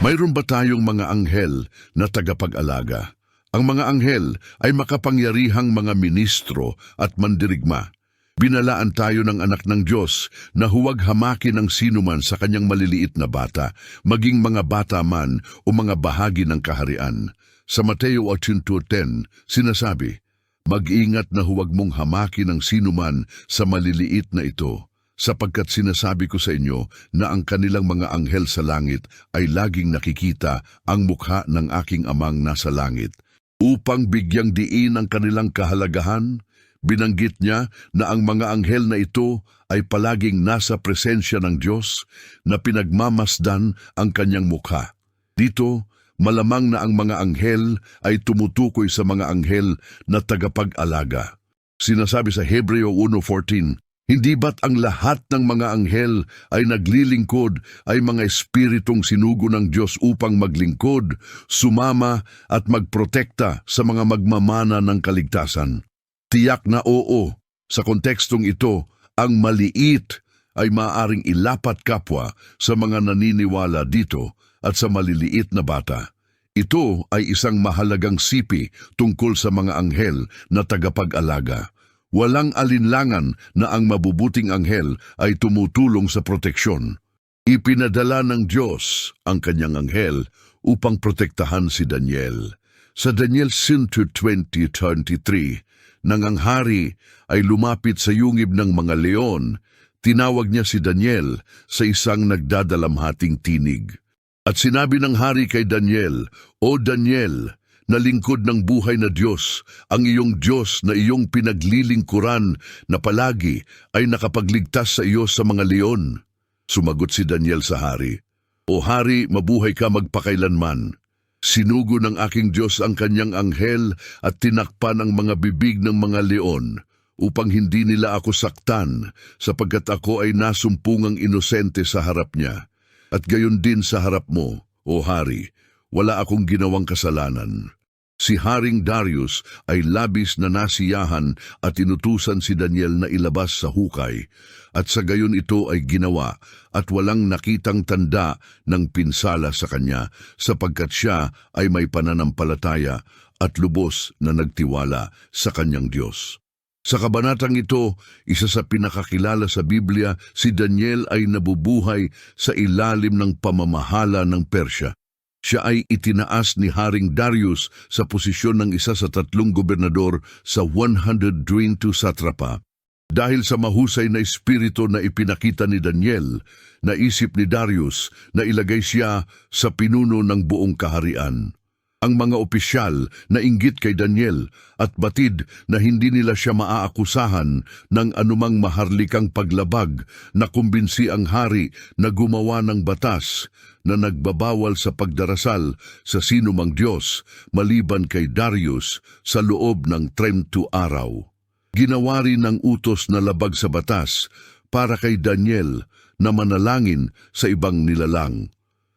Mayroon ba tayong mga anghel na tagapag-alaga? Ang mga anghel ay makapangyarihang mga ministro at mandirigma. Binalaan tayo ng anak ng Diyos na huwag hamakin ng sinuman sa kanyang maliliit na bata, maging mga bata man o mga bahagi ng kaharian. Sa Mateo 8.10, sinasabi, Mag-ingat na huwag mong hamakin ng sinuman sa maliliit na ito, sapagkat sinasabi ko sa inyo na ang kanilang mga anghel sa langit ay laging nakikita ang mukha ng aking amang nasa langit. Upang bigyang diin ang kanilang kahalagahan, binanggit niya na ang mga anghel na ito ay palaging nasa presensya ng Diyos na pinagmamasdan ang kanyang mukha. Dito, malamang na ang mga anghel ay tumutukoy sa mga anghel na tagapag-alaga. Sinasabi sa Hebreo 1.14, Hindi ba't ang lahat ng mga anghel ay naglilingkod ay mga espiritong sinugo ng Diyos upang maglingkod, sumama at magprotekta sa mga magmamana ng kaligtasan? Tiyak na oo, sa kontekstong ito, ang maliit ay maaring ilapat kapwa sa mga naniniwala dito at sa maliliit na bata. Ito ay isang mahalagang sipi tungkol sa mga anghel na tagapag-alaga. Walang alinlangan na ang mabubuting anghel ay tumutulong sa proteksyon. Ipinadala ng Diyos ang kanyang anghel upang protektahan si Daniel. Sa Daniel 20.23, nang ang hari ay lumapit sa yungib ng mga leon, tinawag niya si Daniel sa isang nagdadalamhating tinig. At sinabi ng hari kay Daniel, O Daniel, na lingkod ng buhay na Diyos, ang iyong Diyos na iyong pinaglilingkuran na palagi ay nakapagligtas sa iyo sa mga leon. Sumagot si Daniel sa hari, O hari, mabuhay ka magpakailanman. Sinugo ng aking Diyos ang kanyang anghel at tinakpan ang mga bibig ng mga leon upang hindi nila ako saktan sapagkat ako ay nasumpungang inosente sa harap niya. At gayon din sa harap mo, o hari, wala akong ginawang kasalanan. Si Haring Darius ay labis na nasiyahan at inutusan si Daniel na ilabas sa hukay, at sa gayon ito ay ginawa at walang nakitang tanda ng pinsala sa kanya sapagkat siya ay may pananampalataya at lubos na nagtiwala sa kanyang Diyos. Sa kabanatang ito, isa sa pinakakilala sa Biblia, si Daniel ay nabubuhay sa ilalim ng pamamahala ng Persya. Siya ay itinaas ni Haring Darius sa posisyon ng isa sa tatlong gobernador sa 122 satrapa. Dahil sa mahusay na espiritu na ipinakita ni Daniel, naisip ni Darius na ilagay siya sa pinuno ng buong kaharian. Ang mga opisyal na inggit kay Daniel at batid na hindi nila siya maaakusahan ng anumang maharlikang paglabag na kumbinsi ang hari na gumawa ng batas na nagbabawal sa pagdarasal sa sinumang Diyos maliban kay Darius sa loob ng 30 araw. Ginawa rin utos na labag sa batas para kay Daniel na manalangin sa ibang nilalang.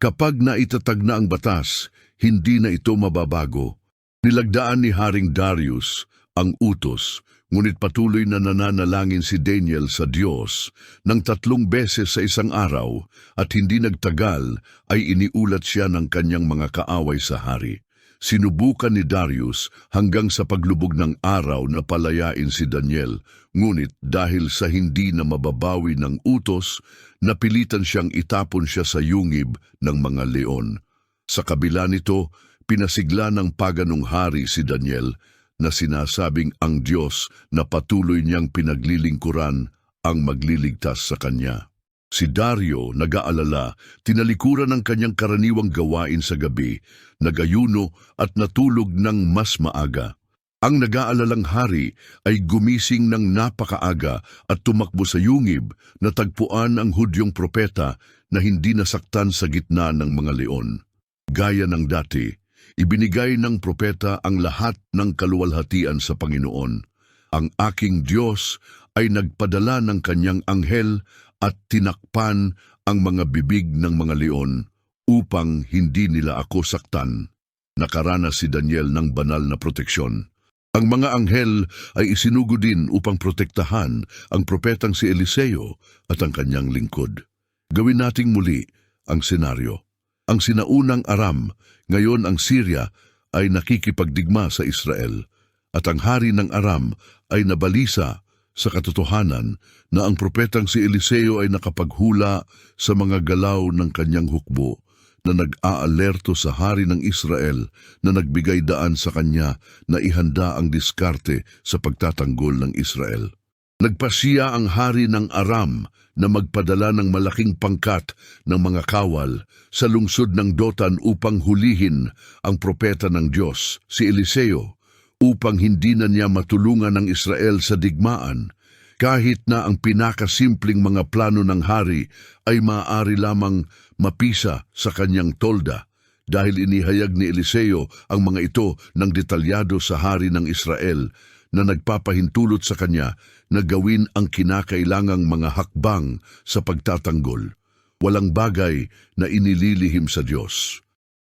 Kapag naitatag na ang batas, hindi na ito mababago. Nilagdaan ni Haring Darius ang utos, ngunit patuloy na nananalangin si Daniel sa Diyos ng tatlong beses sa isang araw at hindi nagtagal ay iniulat siya ng kanyang mga kaaway sa hari. Sinubukan ni Darius hanggang sa paglubog ng araw na palayain si Daniel, ngunit dahil sa hindi na mababawi ng utos, napilitan siyang itapon siya sa yungib ng mga leon. Sa kabila nito, pinasigla ng paganong hari si Daniel na sinasabing ang Diyos na patuloy niyang pinaglilingkuran ang magliligtas sa kanya. Si Dario, nag-aalala, tinalikuran ng kanyang karaniwang gawain sa gabi, nagayuno at natulog ng mas maaga. Ang nag-aalalang hari ay gumising ng napakaaga at tumakbo sa yungib na tagpuan ang hudyong propeta na hindi nasaktan sa gitna ng mga leon. Gaya ng dati, ibinigay ng propeta ang lahat ng kaluwalhatian sa Panginoon. Ang aking Diyos ay nagpadala ng kanyang anghel at tinakpan ang mga bibig ng mga leon upang hindi nila ako saktan. Nakaranas si Daniel ng banal na proteksyon. Ang mga anghel ay isinugo din upang protektahan ang propetang si Eliseo at ang kanyang lingkod. Gawin nating muli ang senaryo. Ang sinaunang Aram, ngayon ang Syria, ay nakikipagdigma sa Israel. At ang hari ng Aram ay nabalisa sa katotohanan na ang propetang si Eliseo ay nakapaghula sa mga galaw ng kanyang hukbo na nag-aalerto sa hari ng Israel na nagbigay daan sa kanya na ihanda ang diskarte sa pagtatanggol ng Israel. Nagpasiya ang hari ng Aram na magpadala ng malaking pangkat ng mga kawal sa lungsod ng Dotan upang hulihin ang propeta ng Diyos, si Eliseo, upang hindi na niya matulungan ng Israel sa digmaan, kahit na ang pinakasimpleng mga plano ng hari ay maaari lamang mapisa sa kanyang tolda dahil inihayag ni Eliseo ang mga ito ng detalyado sa hari ng Israel na nagpapahintulot sa kanya na gawin ang kinakailangang mga hakbang sa pagtatanggol. Walang bagay na inililihim sa Diyos.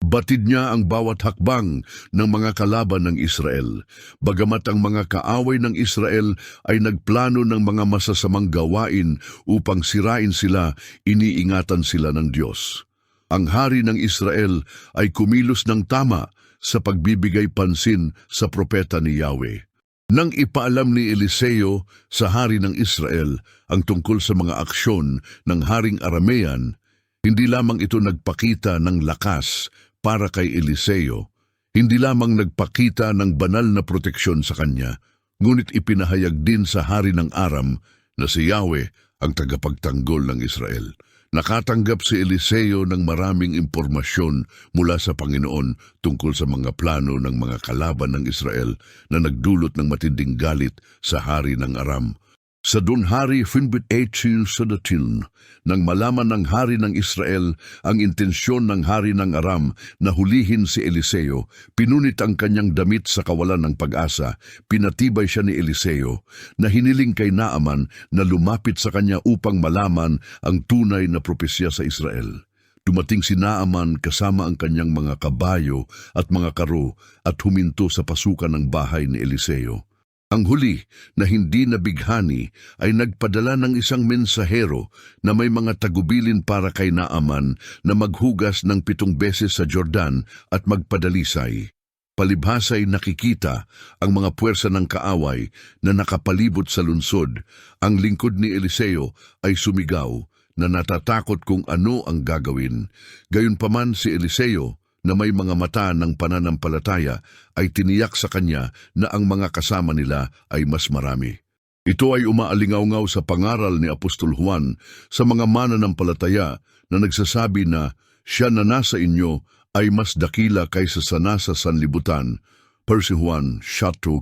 Batid niya ang bawat hakbang ng mga kalaban ng Israel, bagamat ang mga kaaway ng Israel ay nagplano ng mga masasamang gawain upang sirain sila, iniingatan sila ng Diyos. Ang hari ng Israel ay kumilos ng tama sa pagbibigay pansin sa propeta ni Yahweh. Nang ipaalam ni Eliseo sa hari ng Israel ang tungkol sa mga aksyon ng haring Aramean, hindi lamang ito nagpakita ng lakas para kay Eliseo, hindi lamang nagpakita ng banal na proteksyon sa kanya, ngunit ipinahayag din sa hari ng Aram na si Yahweh ang tagapagtanggol ng Israel. Nakatanggap si Eliseo ng maraming impormasyon mula sa Panginoon tungkol sa mga plano ng mga kalaban ng Israel na nagdulot ng matinding galit sa hari ng Aram. Sa dunhari 18 sa datin, nang malaman ng hari ng Israel ang intensyon ng hari ng Aram na hulihin si Eliseo, pinunit ang kanyang damit sa kawalan ng pag-asa, pinatibay siya ni Eliseo, na hiniling kay Naaman na lumapit sa kanya upang malaman ang tunay na propesya sa Israel. Dumating si Naaman kasama ang kanyang mga kabayo at mga karo at huminto sa pasukan ng bahay ni Eliseo. Ang huli na hindi nabighani ay nagpadala ng isang mensahero na may mga tagubilin para kay Naaman na maghugas ng pitong beses sa Jordan at magpadalisay. Palibhasa'y nakikita ang mga puwersa ng kaaway na nakapalibot sa lunsod. Ang lingkod ni Eliseo ay sumigaw na natatakot kung ano ang gagawin. Gayunpaman si Eliseo na may mga mata ng pananampalataya ay tiniyak sa kanya na ang mga kasama nila ay mas marami. Ito ay umaalingaw sa pangaral ni Apostol Juan sa mga mananampalataya na nagsasabi na siya na nasa inyo ay mas dakila kaysa sa nasa sanlibutan. 1 Juan 4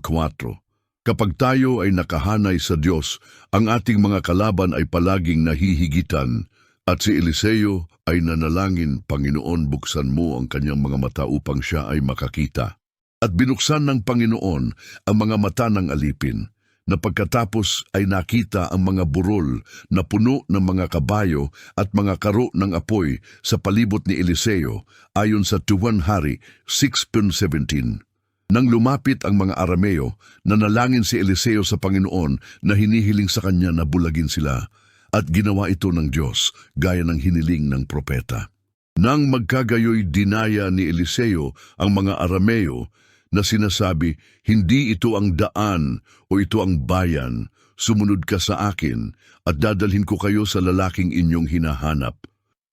Kapag tayo ay nakahanay sa Diyos, ang ating mga kalaban ay palaging nahihigitan at si Eliseo ay nanalangin, Panginoon, buksan mo ang kanyang mga mata upang siya ay makakita. At binuksan ng Panginoon ang mga mata ng alipin, na pagkatapos ay nakita ang mga burol na puno ng mga kabayo at mga karo ng apoy sa palibot ni Eliseo ayon sa 2 Hari 6.17. Nang lumapit ang mga Arameo, nanalangin si Eliseo sa Panginoon na hinihiling sa kanya na bulagin sila at ginawa ito ng Diyos gaya ng hiniling ng propeta. Nang magkagayoy dinaya ni Eliseo ang mga Arameo na sinasabi, hindi ito ang daan o ito ang bayan, sumunod ka sa akin at dadalhin ko kayo sa lalaking inyong hinahanap.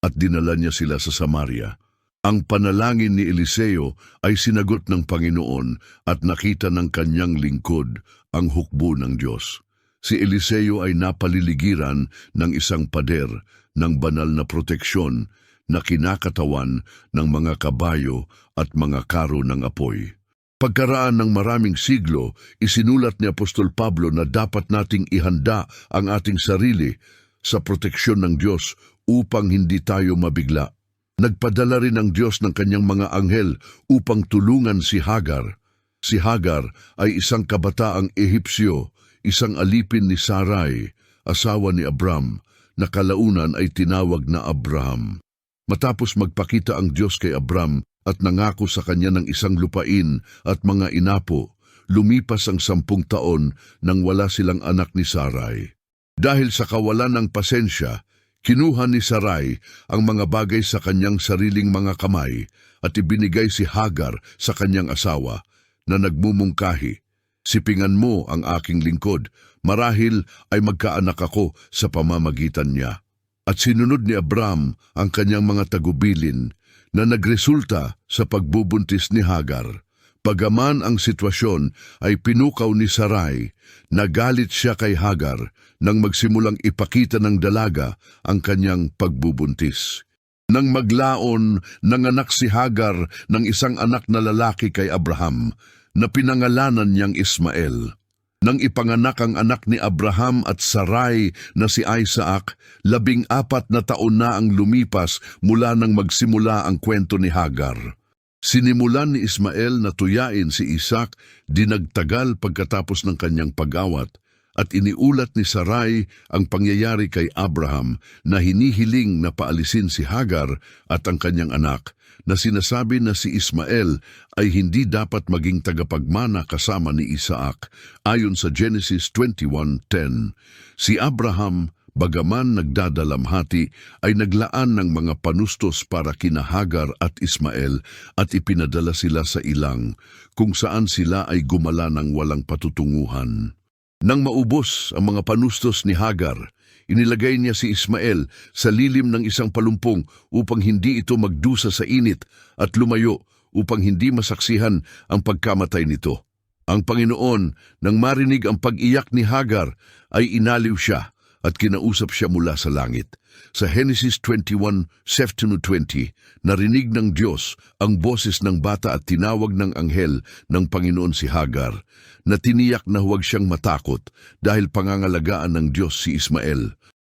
At dinala niya sila sa Samaria. Ang panalangin ni Eliseo ay sinagot ng Panginoon at nakita ng kanyang lingkod ang hukbo ng Diyos si Eliseo ay napaliligiran ng isang pader ng banal na proteksyon na kinakatawan ng mga kabayo at mga karo ng apoy. Pagkaraan ng maraming siglo, isinulat ni Apostol Pablo na dapat nating ihanda ang ating sarili sa proteksyon ng Diyos upang hindi tayo mabigla. Nagpadala rin ang Diyos ng kanyang mga anghel upang tulungan si Hagar. Si Hagar ay isang kabataang Ehipsyo isang alipin ni Sarai, asawa ni Abram, na kalaunan ay tinawag na Abraham. Matapos magpakita ang Diyos kay Abram at nangako sa kanya ng isang lupain at mga inapo, lumipas ang sampung taon nang wala silang anak ni Sarai. Dahil sa kawalan ng pasensya, Kinuha ni Sarai ang mga bagay sa kanyang sariling mga kamay at ibinigay si Hagar sa kanyang asawa na nagmumungkahi. Sipingan mo ang aking lingkod, marahil ay magkaanak ako sa pamamagitan niya. At sinunod ni Abram ang kanyang mga tagubilin na nagresulta sa pagbubuntis ni Hagar. Pagaman ang sitwasyon ay pinukaw ni Sarai, nagalit siya kay Hagar nang magsimulang ipakita ng dalaga ang kanyang pagbubuntis. Nang maglaon, nanganak si Hagar ng isang anak na lalaki kay Abraham na pinangalanan niyang Ismael. Nang ipanganak ang anak ni Abraham at Sarai na si Isaac, labing apat na taon na ang lumipas mula nang magsimula ang kwento ni Hagar. Sinimulan ni Ismael na tuyain si Isaac dinagtagal pagkatapos ng kanyang pag-awat at iniulat ni Sarai ang pangyayari kay Abraham na hinihiling na paalisin si Hagar at ang kanyang anak na sinasabi na si Ismael ay hindi dapat maging tagapagmana kasama ni Isaac ayon sa Genesis 21.10. Si Abraham bagaman nagdadalamhati, ay naglaan ng mga panustos para kina Hagar at Ismael at ipinadala sila sa ilang, kung saan sila ay gumala ng walang patutunguhan. Nang maubos ang mga panustos ni Hagar, inilagay niya si Ismael sa lilim ng isang palumpong upang hindi ito magdusa sa init at lumayo upang hindi masaksihan ang pagkamatay nito. Ang Panginoon, nang marinig ang pag-iyak ni Hagar, ay inaliw siya at kinausap siya mula sa langit. Sa Genesis 21, 17-20, narinig ng Diyos ang boses ng bata at tinawag ng anghel ng Panginoon si Hagar, na tiniyak na huwag siyang matakot dahil pangangalagaan ng Diyos si Ismael.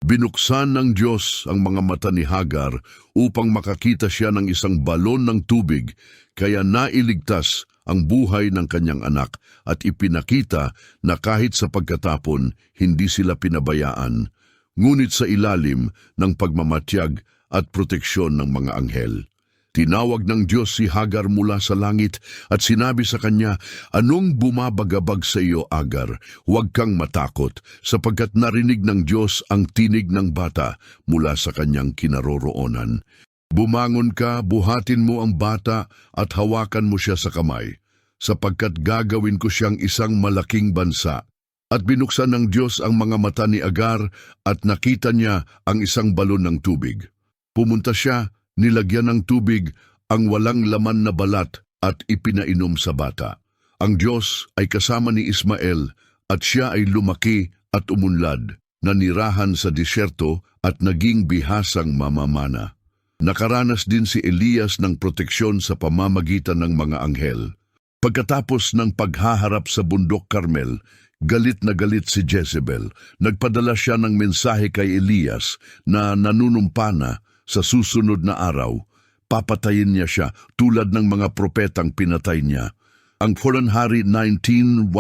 Binuksan ng Diyos ang mga mata ni Hagar upang makakita siya ng isang balon ng tubig, kaya nailigtas ang buhay ng kanyang anak at ipinakita na kahit sa pagkatapon, hindi sila pinabayaan, ngunit sa ilalim ng pagmamatyag at proteksyon ng mga anghel. Tinawag ng Diyos si Hagar mula sa langit at sinabi sa kanya, Anong bumabagabag sa iyo, Agar? Huwag kang matakot, sapagkat narinig ng Diyos ang tinig ng bata mula sa kanyang kinaroroonan. Bumangon ka, buhatin mo ang bata at hawakan mo siya sa kamay, sapagkat gagawin ko siyang isang malaking bansa. At binuksan ng Diyos ang mga mata ni Agar at nakita niya ang isang balon ng tubig. Pumunta siya, nilagyan ng tubig ang walang laman na balat at ipinainom sa bata. Ang Diyos ay kasama ni Ismael at siya ay lumaki at umunlad, nanirahan sa disyerto at naging bihasang mamamana. Nakaranas din si Elias ng proteksyon sa pamamagitan ng mga anghel. Pagkatapos ng paghaharap sa bundok Carmel, galit na galit si Jezebel. Nagpadala siya ng mensahe kay Elias na nanunumpa na sa susunod na araw. Papatayin niya siya tulad ng mga propetang pinatay niya. Ang Hari 19.1.2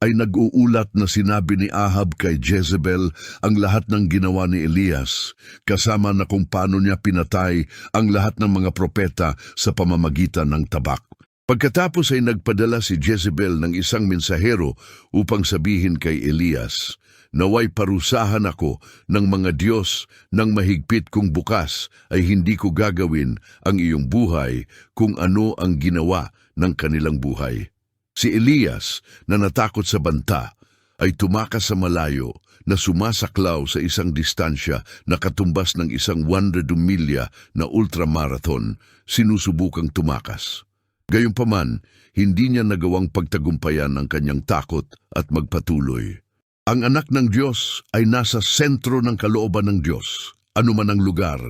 ay nag-uulat na sinabi ni Ahab kay Jezebel ang lahat ng ginawa ni Elias, kasama na kung paano niya pinatay ang lahat ng mga propeta sa pamamagitan ng tabak. Pagkatapos ay nagpadala si Jezebel ng isang mensahero upang sabihin kay Elias, Naway parusahan ako ng mga Diyos ng mahigpit kung bukas ay hindi ko gagawin ang iyong buhay kung ano ang ginawa ng kanilang buhay. Si Elias na natakot sa banta ay tumakas sa malayo na sumasaklaw sa isang distansya na katumbas ng isang 100 milya na ultramarathon, sinusubukang tumakas. Gayunpaman, hindi niya nagawang pagtagumpayan ang kanyang takot at magpatuloy. Ang anak ng Diyos ay nasa sentro ng kalooban ng Diyos, anuman ang lugar,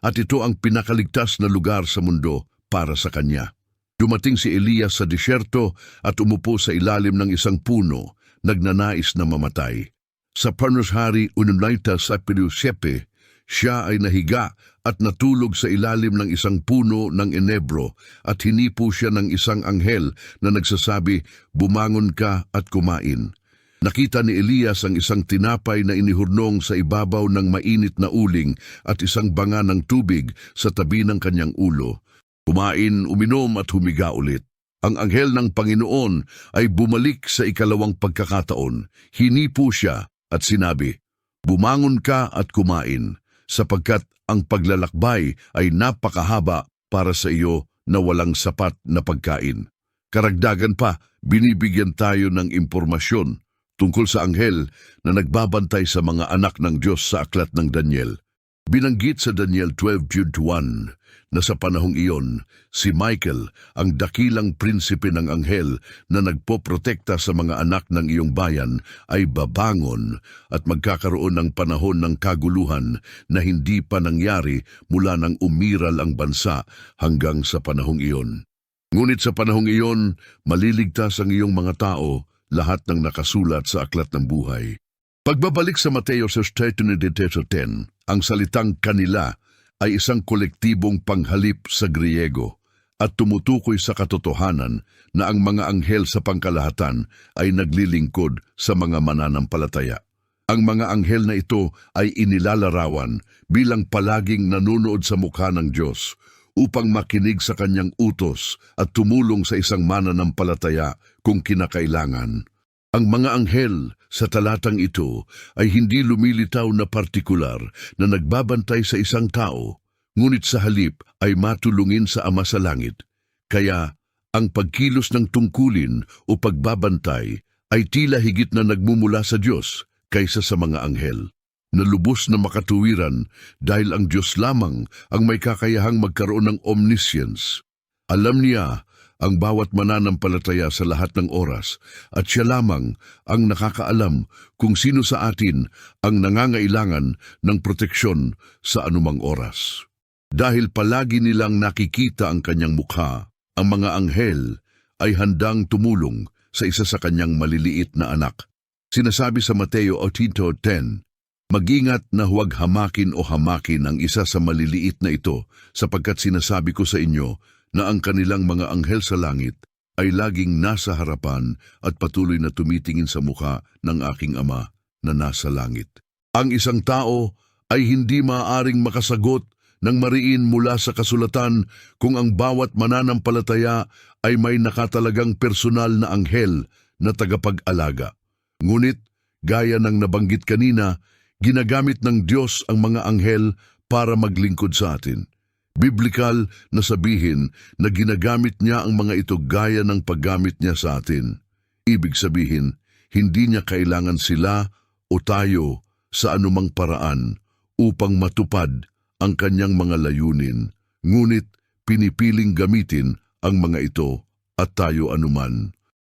at ito ang pinakaligtas na lugar sa mundo para sa kanya. Dumating si Elias sa disyerto at umupo sa ilalim ng isang puno, nagnanais na mamatay. Sa Parnos Hari Ununlaita sa Pirusepe, siya ay nahiga at natulog sa ilalim ng isang puno ng enebro at hinipo siya ng isang anghel na nagsasabi, Bumangon ka at kumain. Nakita ni Elias ang isang tinapay na inihurnong sa ibabaw ng mainit na uling at isang banga ng tubig sa tabi ng kanyang ulo. Kumain, uminom at humiga ulit. Ang anghel ng Panginoon ay bumalik sa ikalawang pagkakataon. Hinipo siya at sinabi, Bumangon ka at kumain. sapagkat ang paglalakbay ay napakahaba para sa iyo na walang sapat na pagkain. Karagdagan pa, binibigyan tayo ng impormasyon tungkol sa anghel na nagbabantay sa mga anak ng Diyos sa aklat ng Daniel. Binanggit sa Daniel 12.1 na sa panahong iyon, si Michael, ang dakilang prinsipe ng anghel na nagpoprotekta sa mga anak ng iyong bayan, ay babangon at magkakaroon ng panahon ng kaguluhan na hindi pa nangyari mula nang umiral ang bansa hanggang sa panahong iyon. Ngunit sa panahong iyon, maliligtas ang iyong mga tao, lahat ng nakasulat sa aklat ng buhay. Pagbabalik sa Mateo sa 10, ang salitang kanila ay isang kolektibong panghalip sa Griego at tumutukoy sa katotohanan na ang mga anghel sa pangkalahatan ay naglilingkod sa mga mananampalataya. Ang mga anghel na ito ay inilalarawan bilang palaging nanunood sa mukha ng Diyos upang makinig sa kanyang utos at tumulong sa isang mananampalataya kung kinakailangan. Ang mga anghel sa talatang ito ay hindi lumilitaw na partikular na nagbabantay sa isang tao, ngunit sa halip ay matulungin sa Ama sa Langit. Kaya ang pagkilos ng tungkulin o pagbabantay ay tila higit na nagmumula sa Diyos kaysa sa mga anghel. Na lubos na makatuwiran dahil ang Diyos lamang ang may kakayahang magkaroon ng omniscience. Alam niya ang bawat mananampalataya sa lahat ng oras at siya lamang ang nakakaalam kung sino sa atin ang nangangailangan ng proteksyon sa anumang oras. Dahil palagi nilang nakikita ang kanyang mukha, ang mga anghel ay handang tumulong sa isa sa kanyang maliliit na anak. Sinasabi sa Mateo 18.10, Mag-ingat na huwag hamakin o hamakin ang isa sa maliliit na ito sapagkat sinasabi ko sa inyo na ang kanilang mga anghel sa langit ay laging nasa harapan at patuloy na tumitingin sa mukha ng aking ama na nasa langit. Ang isang tao ay hindi maaaring makasagot ng mariin mula sa kasulatan kung ang bawat mananampalataya ay may nakatalagang personal na anghel na tagapag-alaga. Ngunit, gaya ng nabanggit kanina, ginagamit ng Diyos ang mga anghel para maglingkod sa atin. Biblikal na sabihin na ginagamit niya ang mga ito gaya ng paggamit niya sa atin. Ibig sabihin, hindi niya kailangan sila o tayo sa anumang paraan upang matupad ang kanyang mga layunin. Ngunit pinipiling gamitin ang mga ito at tayo anuman.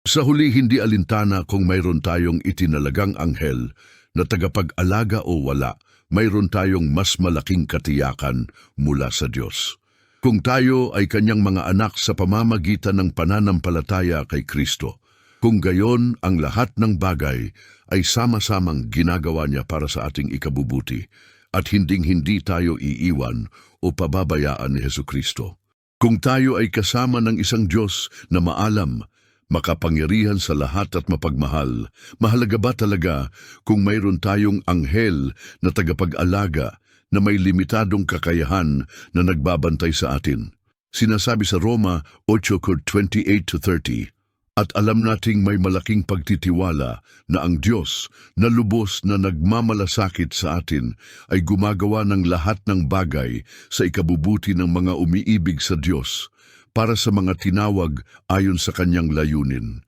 Sa huli hindi alintana kung mayroon tayong itinalagang anghel na tagapag-alaga o wala, mayroon tayong mas malaking katiyakan mula sa Diyos. Kung tayo ay kanyang mga anak sa pamamagitan ng pananampalataya kay Kristo, kung gayon ang lahat ng bagay ay sama-samang ginagawa niya para sa ating ikabubuti at hinding-hindi tayo iiwan o pababayaan ni Heso Kristo. Kung tayo ay kasama ng isang Diyos na maalam, makapangyarihan sa lahat at mapagmahal, mahalaga ba talaga kung mayroon tayong anghel na tagapag-alaga na may limitadong kakayahan na nagbabantay sa atin? Sinasabi sa Roma 8:28-30, at alam nating may malaking pagtitiwala na ang Diyos na lubos na nagmamalasakit sa atin ay gumagawa ng lahat ng bagay sa ikabubuti ng mga umiibig sa Diyos para sa mga tinawag ayon sa kanyang layunin.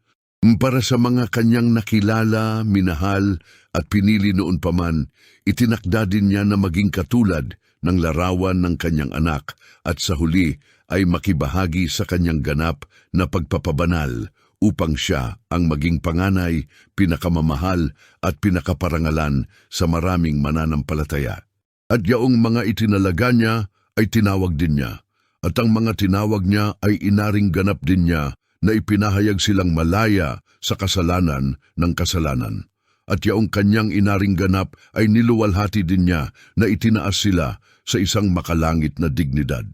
Para sa mga kanyang nakilala, minahal at pinili noon pa man, itinakda din niya na maging katulad ng larawan ng kanyang anak at sa huli ay makibahagi sa kanyang ganap na pagpapabanal upang siya ang maging panganay, pinakamamahal at pinakaparangalan sa maraming mananampalataya. At yaong mga itinalaga niya ay tinawag din niya, at ang mga tinawag niya ay inaring ganap din niya na ipinahayag silang malaya sa kasalanan ng kasalanan. At yaong kanyang inaring ganap ay niluwalhati din niya na itinaas sila sa isang makalangit na dignidad.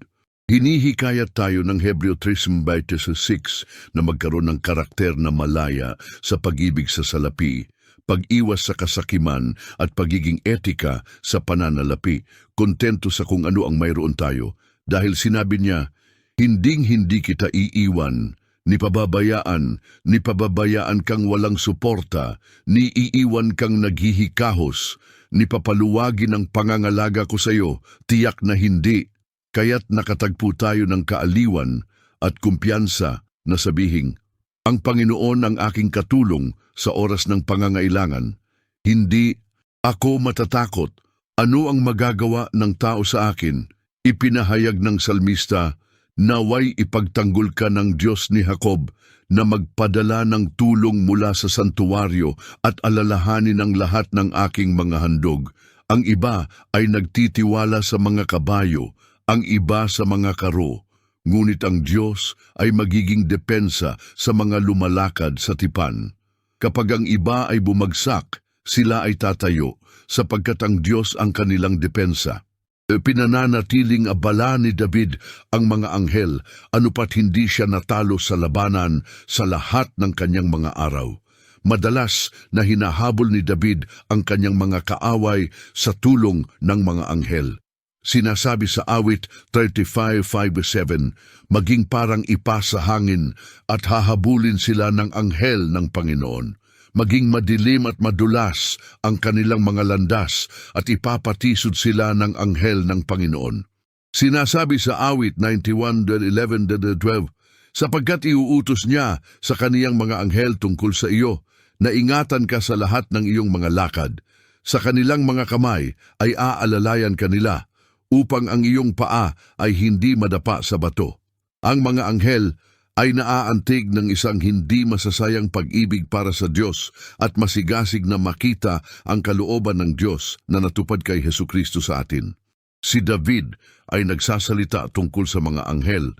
Hinihikayat tayo ng Hebreo 3.26 na magkaroon ng karakter na malaya sa pag-ibig sa salapi, pag-iwas sa kasakiman at pagiging etika sa pananalapi, kontento sa kung ano ang mayroon tayo, dahil sinabi niya, Hinding-hindi kita iiwan ni pababayaan, ni pababayaan kang walang suporta, ni iiwan kang naghihikahos, ni papaluwagin ang pangangalaga ko sa iyo, tiyak na hindi. Kaya't nakatagpo tayo ng kaaliwan at kumpiyansa na sabihing, ang Panginoon ang aking katulong sa oras ng pangangailangan. Hindi ako matatakot. Ano ang magagawa ng tao sa akin? Ipinahayag ng salmista, naway ipagtanggol ka ng Diyos ni Jacob na magpadala ng tulong mula sa santuwaryo at alalahanin ang lahat ng aking mga handog. Ang iba ay nagtitiwala sa mga kabayo, ang iba sa mga karo. Ngunit ang Diyos ay magiging depensa sa mga lumalakad sa tipan. Kapag ang iba ay bumagsak, sila ay tatayo, sapagkat ang Diyos ang kanilang depensa. E, Pinananatiling abala ni David ang mga anghel, anupat hindi siya natalo sa labanan sa lahat ng kanyang mga araw. Madalas na hinahabol ni David ang kanyang mga kaaway sa tulong ng mga anghel. Sinasabi sa awit 35.5-7, maging parang ipa sa hangin at hahabulin sila ng anghel ng Panginoon. Maging madilim at madulas ang kanilang mga landas at ipapatisod sila ng anghel ng Panginoon. Sinasabi sa awit 91.11-12, sapagkat iuutos niya sa kaniyang mga anghel tungkol sa iyo, na ingatan ka sa lahat ng iyong mga lakad. Sa kanilang mga kamay ay aalalayan kanila, upang ang iyong paa ay hindi madapa sa bato. Ang mga anghel ay naaantig ng isang hindi masasayang pag-ibig para sa Diyos at masigasig na makita ang kalooban ng Diyos na natupad kay Heso Kristo sa atin. Si David ay nagsasalita tungkol sa mga anghel.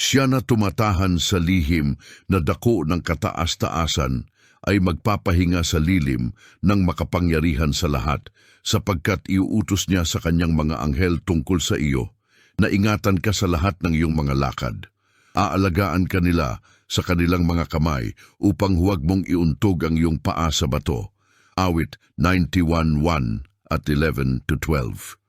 Siya na tumatahan sa lihim na dako ng kataas-taasan ay magpapahinga sa lilim ng makapangyarihan sa lahat sapagkat iuutos niya sa kanyang mga anghel tungkol sa iyo na ingatan ka sa lahat ng iyong mga lakad. Aalagaan ka nila sa kanilang mga kamay upang huwag mong iuntog ang iyong paa sa bato. Awit 91.1 at 11 to 12.